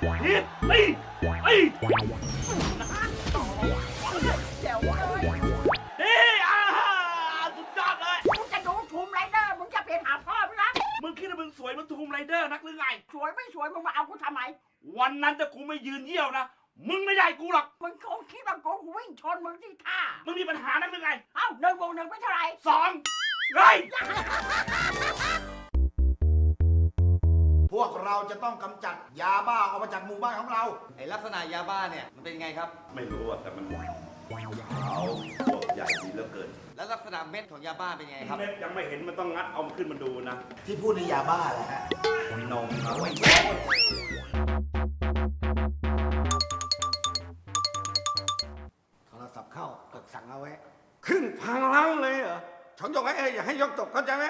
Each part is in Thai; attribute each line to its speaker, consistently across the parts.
Speaker 1: ผิดตีตี
Speaker 2: เดี๋ยวเลย
Speaker 1: ตีอ่าสุดยอดเลย
Speaker 2: มึงจะดูทูมไรเดอร์มึงจะเปลี่ยนหาพ่อมึงนะ
Speaker 1: มึงคิดว่ามึงสวยเหมันทูมไรเดอร์นักหรือไง
Speaker 2: สวยไม่สวยมึงมาเอากูทำไม
Speaker 1: วันนั้นถ้ากูไม่ยืนเยี่ยวนะ มึงไม่ได้กูหรอก
Speaker 2: มึงคงคิดว่ากูวิ่งชนมึงที่ท่า
Speaker 1: มึงมีปัญหานักหรือไง
Speaker 2: เอ้าหนึ่งวกหนึ่งเป็นเท่าไหร่
Speaker 1: สองเฮ้ย
Speaker 3: วกเราจะต้องกำจัดยาบ้าออกมาจากหมู่บ้านของเรา
Speaker 4: ไอลักษณะยาบ้าเนี่ยมันเป็นยังไงครับ
Speaker 5: ไม่รู้อะแต่มันขาวพวกใหญ่ดีเหลือเกิน
Speaker 4: แล้วลักษณะเม็ดของยาบ้าเป็นยังไงครับ
Speaker 5: เม็ดยังไม่เห็นมันต้องงัดเอามาขึ้นมาดูนะ
Speaker 3: ที่พูดในยาบ้าแหละฮะ
Speaker 5: นมเอาไว้
Speaker 3: โทรศัพท์เข้ากดสั่งเอาไว้
Speaker 6: ครึ่งพังล้านเลยเหรอฉันยกให้เอยอย่าให้ยกตกเข้าใจไหม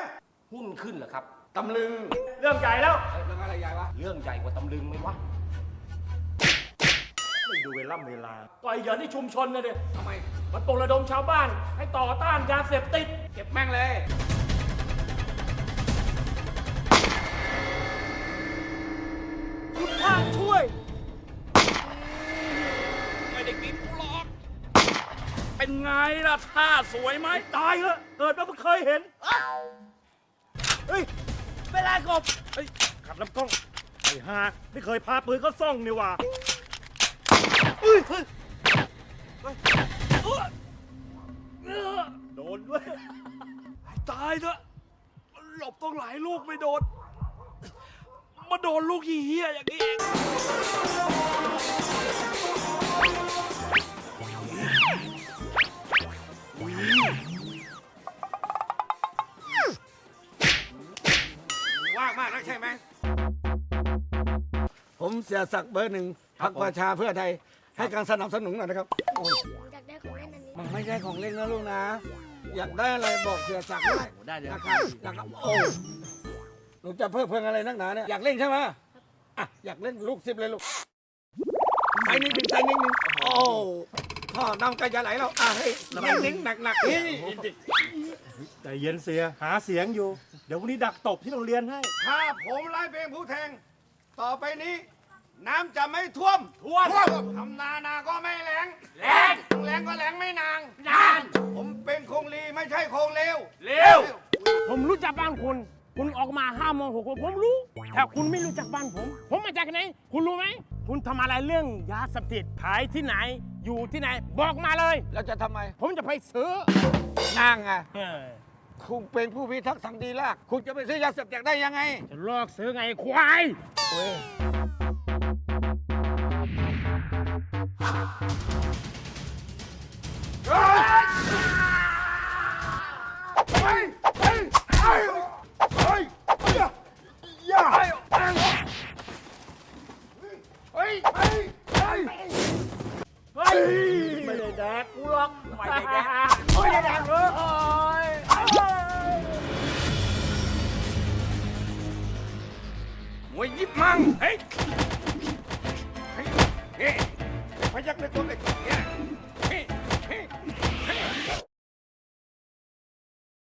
Speaker 7: หุ้นขึ้นเหรอครับ
Speaker 6: ตำลึง
Speaker 1: เรื่องใหญ่แล้ว
Speaker 6: เรื่องอะไรใหญ่วะ
Speaker 7: เรื่องใหญ่กว่าตำลึงไหมวะ
Speaker 1: ไม่ดูเวลาเวลาปล่อยเหยื่อที่ชุมชนนะเด็
Speaker 6: ทำไม
Speaker 1: มันปลุกระดมชาวบ้าน ให้ต่อต้านยาเสพติด
Speaker 6: เก็บแม่งเลย
Speaker 1: คุณพระช่วย ไม่ได้กินกูหรอก เป็นไงล่ะท่าสวยไหมตายเหอะเกิดมาเพิ่งเคยเห็น เฮ้ย เป็นไรกบเฮ้ยขับลำกล้อง ไอ้ห่าไม่เคยพาปืนเขาซ่องนี่หว่าเฮ้ยเฮ้ยเฮ้ยเอ้อเอ้อโดนด้วยให้ตายเถอะหลบต้องหลายลูกไม่โดน มาโดนลูกเหี้ยๆอย่างนี้เอง
Speaker 6: ว่างมากนักใช่ไหมผมเสียศักดิ์เบอร์หนึ่งพรรคประชาเพื่อไทย ให้การสนับสนุนหน่อยนะครับ
Speaker 8: อยากได้ของเล่นอันนี้
Speaker 6: มันไม่ใช่ของเล่นนะลูกนะ อยากได้อะไรบอกเสียศักดิ์ได้
Speaker 1: ได้เลย
Speaker 6: นะครับนะครับโอ้หนูจะเพิ่มเพิ่งอะไรนักหนาเนี่ยอยากเล่นใช่ไหมอะอยากเล่นลูกสิบเลยลูกใส่นิดหนึ่งใส่นิดหนึ่งโอ้พ่อน้ำกระจะไหลแล้วอะเฮ้ยนิ่งๆหนักๆนี่
Speaker 1: ใจเย็นเสียหาเสียงอยู่เดี๋ยววันนี้ดักตบที่โรงเรียนให้
Speaker 6: ถ้าผมไล่เป็นผู้แทง ต่อไปนี้ น้ำจะไม่ท่วม
Speaker 1: ท่วม
Speaker 6: ทำนานาก็ไม่แรง
Speaker 1: แรง
Speaker 6: แรงก็แรงไม่นาง
Speaker 1: นาน
Speaker 6: ผมเป็นคงลีไม่ใช่คงเลว
Speaker 1: เร็ว
Speaker 9: ผมรู้จักบ้านคุณ คุณออกมาห้าโมงหกโมงผมรู้ แต่คุณไม่รู้จักบ้านผม ผมมาจากไหน คุณรู้ไหม คุณทำอะไรเรื่องยาเสพติดขายที่ไหน อยู่ที่ไหน บอกมาเลย
Speaker 6: แล้วจะทำไม
Speaker 9: ผมจะไปซื้อ
Speaker 6: นางอะ
Speaker 9: เออ
Speaker 6: คุณเป็นผู้พิทักษ์สันติราษฎร์คุณจะไปซื้อยาเสพติดได้ยังไง
Speaker 9: จะลอกซื้อไงควาย
Speaker 1: เฮ้ยไม่ได้แดกกูหรอกไม่ได้แดก
Speaker 9: ไม่ได้แดกเหรอ
Speaker 1: โอ้ย
Speaker 6: วยยิบมั่งเฮ้ยเฮ้ยเฮ้ยพยักในตัวเด็กเนี่ย